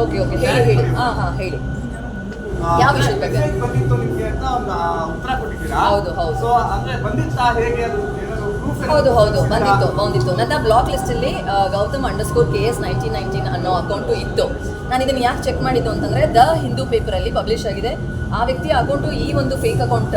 Okay okay ಹೇಳಿ ಹೇಳಿ. ಹಾಂ ಹಾಂ ಹೇಳಿ. ಯಾವ ವಿಷಯದ ಬಗ್ಗೆ? message ಬಂದಿತ್ತು ನಿಮ್ಗೆ ಅಂತ ಉತ್ತರ ಕೊಟ್ಟಿದ್ದೀರಾ? ಹೌದು, ಹೌದು. ಸೊ ಅಂದ್ರೆ ಬಂದಿತ್ತಾ ಹೇಗೆ ಅದು? ಏನಾದ್ರು proof ಹೌದು ಹೌದು. ಬಂದಿತ್ತು ಬಂದಿತ್ತು. ನನ್ನ block ಲಿಸ್ಟಲ್ಲಿ Gautam underscore K S nineteen nineteen ಅನ್ನೋ ಅಕೌಂಟು ಇತ್ತು. ನಾನು ಇದನ್ನು ಯಾಕೆ ಚೆಕ್ ಮಾಡಿದ್ದು ಅಂತಂದರೆ ದ ಹಿಂದೂ ಪೇಪರಲ್ಲಿ ಪಬ್ಲಿಷ್ ಆಗಿದೆ. ಆ ವ್ಯಕ್ತಿಯ ಅಕೌಂಟು ಈ ಒಂದು ಫೇಕ್ ಅಕೌಂಟ್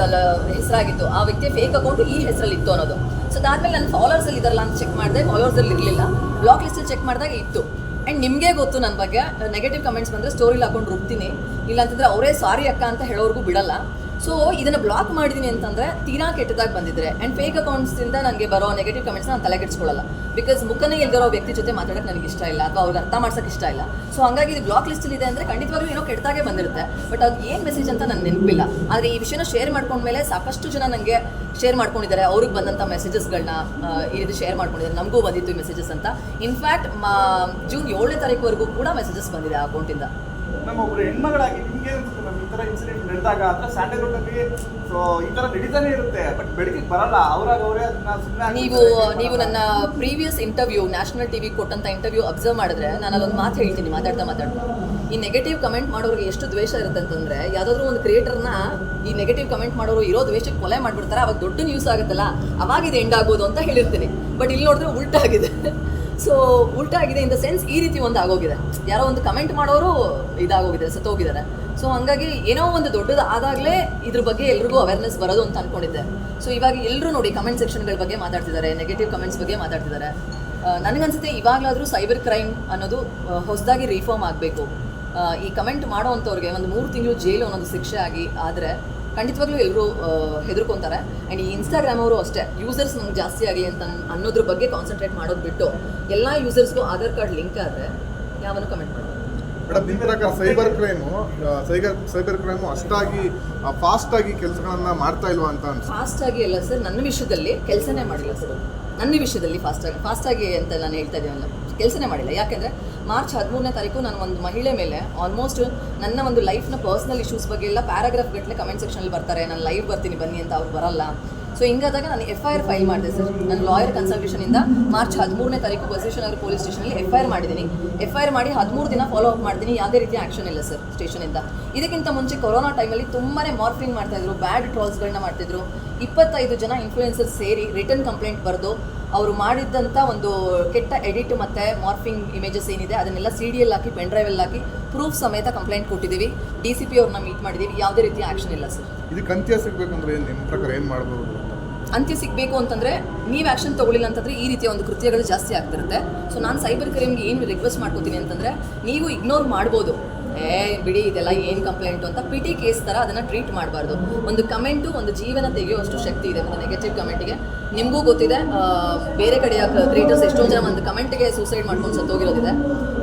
ಹೆಸರಾಗಿತ್ತು. ಆ ವ್ಯಕ್ತಿಯ ಫೇಕ್ ಅಕೌಂಟು ಈ ಹೆಸರಲ್ಲಿ ಇತ್ತು ಅನ್ನೋದು. ಸೊ ಅದಾದ್ಮೇಲೆ ನನ್ನ ಫಾಲೋವರ್ಸಲ್ಲಿ ಇದಾರಲ್ಲ ಅಂತ ಚೆಕ್ ಮಾಡಿದೆ. ಫಾಲೋವರ್ಸಲ್ಲಿ ಇರಲಿಲ್ಲ. ಬ್ಲಾಕ್ ಲಿಸ್ಟಲ್ಲಿ ಚೆಕ್ ಮಾಡಿದಾಗ ಇತ್ತು. ಆ್ಯಂಡ್ ನಿಮಗೆ ಗೊತ್ತು ನನ್ನ ಬಗ್ಗೆ ನೆಗೆಟಿವ್ ಕಮೆಂಟ್ಸ್ ಬಂದರೆ ಸ್ಟೋರಿಲಿ ಹಾಕೊಂಡು ರುಬ್ತೀನಿ. ಇಲ್ಲ ಅಂತಂದರೆ ಅವರೇ ಸಾರಿ ಅಕ್ಕ ಅಂತ ಹೇಳೋರ್ಗೂ ಬಿಡಲ್ಲ. ಸೊ ಇದನ್ನ ಬ್ಲಾಕ್ ಮಾಡಿದೀನಿ ಅಂತಂದ್ರೆ ತೀರಾ ಕೆಟ್ಟದಾಗಿ ಬಂದಿದ್ರೆ. ಅಂಡ್ ಫೇಕ್ ಅಕೌಂಟ್ಸಿಂದ ನನಗೆ ಬರೋ ನೆಗೆಟಿವ್ ಕಮೆಂಟ್ಸ್ ನಾನು ತಲೆಗೆಡ್ಸ್ಕೊಳ್ಳಲ್ಲ ಬಿಕಾಸ್ ಮುಖನೇ ಇಲ್ದಿರೋ ವ್ಯಕ್ತಿ ಜೊತೆ ಮಾತಾಡೋಕೆ ನನಗೆ ಇಷ್ಟ ಇಲ್ಲ, ಅಥವಾ ಅವ್ರಿಗೆ ಅರ್ಥ ಮಾಡ್ಸೋಕೆ ಇಷ್ಟ ಇಲ್ಲ. ಸೊ ಹಂಗಾಗಿ ಇದು ಬ್ಲಾಕ್ ಲಿಸ್ಟಲ್ಲಿ ಇದೆ ಅಂದರೆ ಖಂಡಿತವಾಗ್ಲೂ ಏನೋ ಕೆಟ್ಟದಾಗೆ ಬಂದಿರುತ್ತೆ. ಬಟ್ ಅದು ಏನು ಮೆಸೇಜ್ ಅಂತ ನನ್ನ ನೆನಪಿಲ್ಲ. ಆದರೆ ಈ ವಿಷಯನ ಶೇರ್ ಮಾಡ್ಕೊಂಡ್ಮೇಲೆ ಸಾಕಷ್ಟು ಜನ ನನಗೆ ಶೇರ್ ಮಾಡ್ಕೊಂಡಿದ್ದಾರೆ. ಅವ್ರಿಗೆ ಬಂದಂಥ ಮೆಸೇಜಸ್ಗಳನ್ನ ಈ ರೀತಿ ಶೇರ್ ಮಾಡ್ಕೊಂಡಿದ್ದಾರೆ. ನಮಗೂ ಬಂದಿತ್ತು ಈ ಮೆಸೇಜಸ್ ಅಂತ. ಇನ್ಫ್ಯಾಕ್ಟ್ ಜೂನ್ ಏಳನೇ ತಾರೀಕುವರೆಗೂ ಕೂಡ ಮೆಸೇಜಸ್ ಬಂದಿದೆ ಆ ಅಕೌಂಟಿಂದ ನಮ್ಮ ಅಂದ್ರೆ ಸ್ಯಾಂಡಲ್ವುಡ್ ಅಲ್ಲಿ ಸೊ ಈ ತರ ನಡೀತಾನೆ ಇರುತ್ತೆ. ಬಟ್ ಬೆಳಕಿಗೆ ಬರಲ್ಲ. ಅವ್ರಾಗ ಅವರೇ ಅದನ್ನ ಸುಮ್ಮನೆ ನೀವು ನೀವು ನನ್ನ ಪ್ರೀವಿಯಸ್ ಇಂಟರ್ವ್ಯೂ ನ್ಯಾಷನಲ್ ಟಿವಿ ಕೊಟ್ಟಂತ ಇಂಟರ್ವ್ಯೂ ಅಬ್ಸರ್ವ್ ಮಾಡಿದ್ರೆ ನಾನು ಅಲ್ಲೊಂದು ಮಾತು ಹೇಳ್ತೀನಿ ಮಾತಾಡ್ತಾ ಮಾತಾಡ್ತಾ. ಈ ನೆಗೆಟಿವ್ ಕಮೆಂಟ್ ಮಾಡೋರಿಗೆ ಎಷ್ಟು ದ್ವೇಷ ಇರುತ್ತೆ ಅಂತಂದ್ರೆ ಯಾವ್ದಾದ್ರು ಒಂದು ಕ್ರಿಯೇಟರ್ನ ಈ ನೆಗೆಟಿವ್ ಕಮೆಂಟ್ ಮಾಡೋರು ಇರೋ ದ್ವೇಷಕ್ಕೆ ಕೊಲೆ ಮಾಡ್ಬಿಡ್ತಾರೆ. ಅವಾಗ ದೊಡ್ಡ ನ್ಯೂಸ್ ಆಗುತ್ತಲ್ಲ ಅವಾಗ ಇದು ಎಂಡ್ ಆಗ್ಬೋದು ಅಂತ ಹೇಳಿರ್ತೀನಿ. ಬಟ್ ಇಲ್ಲಿ ನೋಡಿದ್ರೆ ಉಲ್ಟಾ ಆಗಿದೆ. ಸೊ ಉಲ್ಟಾಗಿದೆ ಇನ್ ದ ಸೆನ್ಸ್ ಈ ರೀತಿ ಒಂದು ಆಗೋಗಿದೆ. ಯಾರೋ ಒಂದು ಕಮೆಂಟ್ ಮಾಡೋರು ಇದಾಗೋಗಿದೆ, ಸತ್ತೋಗಿದ್ದಾರೆ. ಸೊ ಹಂಗಾಗಿ ಏನೋ ಒಂದು ದೊಡ್ಡದು ಆದಾಗಲೇ ಇದ್ರ ಬಗ್ಗೆ ಎಲ್ರಿಗೂ ಅವೇರ್ನೆಸ್ ಬರೋದು ಅಂತ ಅನ್ಕೊಂಡಿದ್ದೆ. ಸೊ ಇವಾಗ ಎಲ್ಲರೂ ನೋಡಿ ಕಮೆಂಟ್ ಸೆಕ್ಷನ್ಗಳ ಬಗ್ಗೆ ಮಾತಾಡ್ತಿದ್ದಾರೆ ನೆಗೆಟಿವ್ ಕಮೆಂಟ್ಸ್ ಬಗ್ಗೆ ಮಾತಾಡ್ತಿದ್ದಾರೆ. ನನಗನ್ಸುತ್ತೆ ಇವಾಗಲಾದರೂ ಸೈಬರ್ ಕ್ರೈಮ್ ಅನ್ನೋದು ಹೊಸದಾಗಿ ರಿಫಾರ್ಮ್ ಆಗಬೇಕು. ಈ ಕಮೆಂಟ್ ಮಾಡೋ ಅಂಥವ್ರಿಗೆ ಒಂದು ಮೂರು ತಿಂಗಳು ಜೈಲು ಅನ್ನೋದು ಶಿಕ್ಷೆ ಆಗಿ, ಆದರೆ ಖಂಡಿತವಾಗ್ಲೂ ಎಲ್ಲರೂ ಹೆದರ್ಕೊಂತಾರೆ. ಆ್ಯಂಡ್ ಈ ಇನ್ಸ್ಟಾಗ್ರಾಮ್ ಅವರು ಅಷ್ಟೇ ಯೂಸರ್ಸ್ ನಮ್ಗೆ ಜಾಸ್ತಿ ಆಗಿ ಅಂತ ಅನ್ನೋದ್ರ ಬಗ್ಗೆ ಕಾನ್ಸಂಟ್ರೇಟ್ ಮಾಡೋದು ಬಿಟ್ಟು ಎಲ್ಲ ಯೂಸರ್ಸ್ಗೂ ಆಧಾರ್ ಕಾರ್ಡ್ ಲಿಂಕ್ ಆದರೆ ಯಾವನು ಕಮೆಂಟ್ ಮಾಡೋದು ಮೇಡಮ್ ನಿಮ್ಮ ಪ್ರಕಾರ cyber crime cyber cyber crime ಅಷ್ಟಾಗಿ ಫಾಸ್ಟ್ ಆಗಿ ಕೆಲಸಗಳನ್ನ ಮಾಡ್ತಾ ಇಲ್ವಾ ಅಂತ ಅನ್ಸುತ್ತೆ ಫಾಸ್ಟಾಗಿ ಅಲ್ಲ ಸರ್ ನನ್ನ ವಿಷಯದಲ್ಲಿ ಕೆಲಸನೇ ಮಾಡಿಲ್ಲ ಸರ್ ನನ್ನ ವಿಷಯದಲ್ಲಿ ಫಾಸ್ಟಾಗಿ ಫಾಸ್ಟಾಗಿ ಅಂತ ನಾನು ಹೇಳ್ತಾ ಇದ್ದೀನಲ್ಲ. ಕೆಲಸನೇ ಮಾಡಿಲ್ಲ. ಯಾಕೆಂದರೆ ಮಾರ್ಚ್ ಹದಿಮೂರನೇ ತಾರೀಕು ನಾನು ಒಂದು ಮಹಿಳೆ ಮೇಲೆ ಆಲ್ಮೋಸ್ಟ್ ನನ್ನ ಒಂದು ಲೈಫ್ನ ಪರ್ಸ್ನಲ್ ಇಶ್ಯೂಸ್ ಬಗ್ಗೆ ಎಲ್ಲ ಪ್ಯಾರಾಗ್ರಾಫ್ ಗಟ್ಟಲೆ ಕಮೆಂಟ್ ಸೆಕ್ಷನಲ್ಲಿ ಬರ್ತಾರೆ. ನಾನು ಲೈವ್ ಬರ್ತೀನಿ, ಬನ್ನಿ ಅಂತ ಅವ್ರು ಬರಲ್ಲ. ಸೊ ಹಿಂಗಾದಾಗ ನಾನು ಎಫ್ ಐ ಆರ್ ಫೈಲ್ ಮಾಡಿದೆ ಸರ್ ನಾನು ಲಾಯರ್ ಕನ್ಸಲ್ಟೇಷನಿಂದ ಮಾರ್ಚ್ ಹದಿಮೂರನೇ ತಾರೀಕು ಬಸವೇಶ್ವರ ಪೊಲೀಸ್ ಸ್ಟೇಷನಲ್ಲಿ ಎಫ್ ಐ ಆರ್ ಮಾಡಿದ್ದೀನಿ. ಎಫ್ ಐ ಆರ್ ಮಾಡಿ ಹದಿಮೂರು ದಿನ ಫಾಲೋ ಅಪ್ ಮಾಡ್ತೀನಿ. ಯಾವುದೇ ರೀತಿ ಆ್ಯಕ್ಷನ್ ಇಲ್ಲ ಸರ್ ಸ್ಟೇಷನಿಂದ ಇದಕ್ಕಿಂತ ಮುಂಚೆ ಕೊರೋನಾ ಟೈಮಲ್ಲಿ ತುಂಬಾ ಮಾರ್ಫಿಂಗ್ ಮಾಡ್ತಾಯಿದ್ರು ಬ್ಯಾಡ್ ಟ್ರಾಲ್ಸ್ಗಳನ್ನ ಮಾಡ್ತಿದ್ರು. ಇಪ್ಪತ್ತೈದು ಜನ ಇನ್ಫ್ಲೂಯೆನ್ಸರ್ ಸೇರಿ ರಿಟರ್ನ್ ಕಂಪ್ಲೇಂಟ್ ಬರೆದು ಅವರು ಮಾಡಿದ್ದಂಥ ಒಂದು ಕೆಟ್ಟ ಎಡಿಟ್ ಮತ್ತು ಮಾರ್ಫಿಂಗ್ ಇಮೇಜಸ್ ಏನಿದೆ ಅದನ್ನೆಲ್ಲ ಸಿ ಡಿ ಎಲ್ ಹಾಕಿ ಪೆನ್ ಡ್ರೈವಲ್ಲಿ ಹಾಕಿ ಪ್ರೂಫ್ ಸಮೇತ ಕಂಪ್ಲೇಂಟ್ ಕೊಟ್ಟಿದ್ದೀವಿ ಡಿ ಸಿ ಪಿ ಅವ್ರನ್ನ ಮೀಟ್ ಮಾಡಿದ್ದೀವಿ ಯಾವುದೇ ರೀತಿ ಆ್ಯಕ್ಷನ್ ಇಲ್ಲ ಸರ್. ಇದಕ್ಕೆ ಅಂತ್ಯ ಸಿಗ್ಬೇಕಂದ್ರೆ ಏನು ನಿಮ್ಮ ಪ್ರಕಾರ ಏನು ಮಾಡ್ಬೋದು ಅಂತ? ಅಂತ್ಯ ಸಿಗಬೇಕು ಅಂತಂದರೆ ನೀವು ಆ್ಯಕ್ಷನ್ ತೊಗೊಳ್ಳಿಲ್ಲ ಅಂತಂದರೆ ಈ ರೀತಿಯ ಒಂದು ಕೃತ್ಯಗಳು ಜಾಸ್ತಿ ಆಗ್ತಿರುತ್ತೆ. ಸೊ ನಾನು ಸೈಬರ್ ಕ್ರೈಮ್ಗೆ ಏನು ರಿಕ್ವೆಸ್ಟ್ ಮಾಡ್ಕೋತೀನಿ ಅಂತಂದರೆ ನೀವು ಇಗ್ನೋರ್ ಮಾಡ್ಬೋದು. ಏ, ಬಿಡಿ, ಇದೆಲ್ಲ ಏನು ಕಂಪ್ಲೇಂಟು ಅಂತ ಪಿ ಟಿ ಕೇಸ್ ಥರ ಅದನ್ನು ಟ್ರೀಟ್ ಮಾಡಬಾರ್ದು. ಒಂದು ಕಮೆಂಟು ಒಂದು ಜೀವನ ತೆಗೆಯುವಷ್ಟು ಶಕ್ತಿ ಇದೆ ಒಂದು ನೆಗೆಟಿವ್ ಕಮೆಂಟಿಗೆ ನಿಮಗೂ ಗೊತ್ತಿದೆ ಬೇರೆ ಕಡೆಯ ಕ್ರಿಯೇಟರ್ಸ್ ಎಷ್ಟೋ ಜನ ಒಂದು ಕಮೆಂಟ್ಗೆ ಸೂಸೈಡ್ ಮಾಡ್ಕೊಂಡು ಸತ್ತೋಗಿರೋದಿದೆ.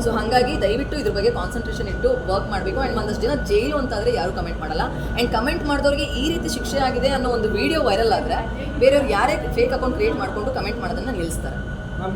ಸೊ ಹಾಗಾಗಿ ದಯವಿಟ್ಟು ಇದ್ರ ಬಗ್ಗೆ ಕಾನ್ಸಂಟ್ರೇಷನ್ ಇಟ್ಟು ವರ್ಕ್ ಮಾಡಬೇಕು. ಆ್ಯಂಡ್ ಒಂದಷ್ಟು ದಿನ ಜೈಲು ಅಂತಾದರೆ ಯಾರು ಕಮೆಂಟ್ ಮಾಡಲ್ಲ. ಆ್ಯಂಡ್ ಕಮೆಂಟ್ ಮಾಡಿದವ್ರಿಗೆ ಈ ರೀತಿ ಶಿಕ್ಷೆ ಆಗಿದೆ ಅನ್ನೋ ಒಂದು ವಿಡಿಯೋ ವೈರಲ್ ಆದರೆ ಬೇರೆಯವ್ರು ಯಾರೇ ಫೇಕ್ ಅಕೌಂಟ್ ಕ್ರಿಯೇಟ್ ಮಾಡಿಕೊಂಡು ಕಮೆಂಟ್ ಮಾಡೋದನ್ನು ನಿಲ್ಲಿಸ್ತಾರೆ.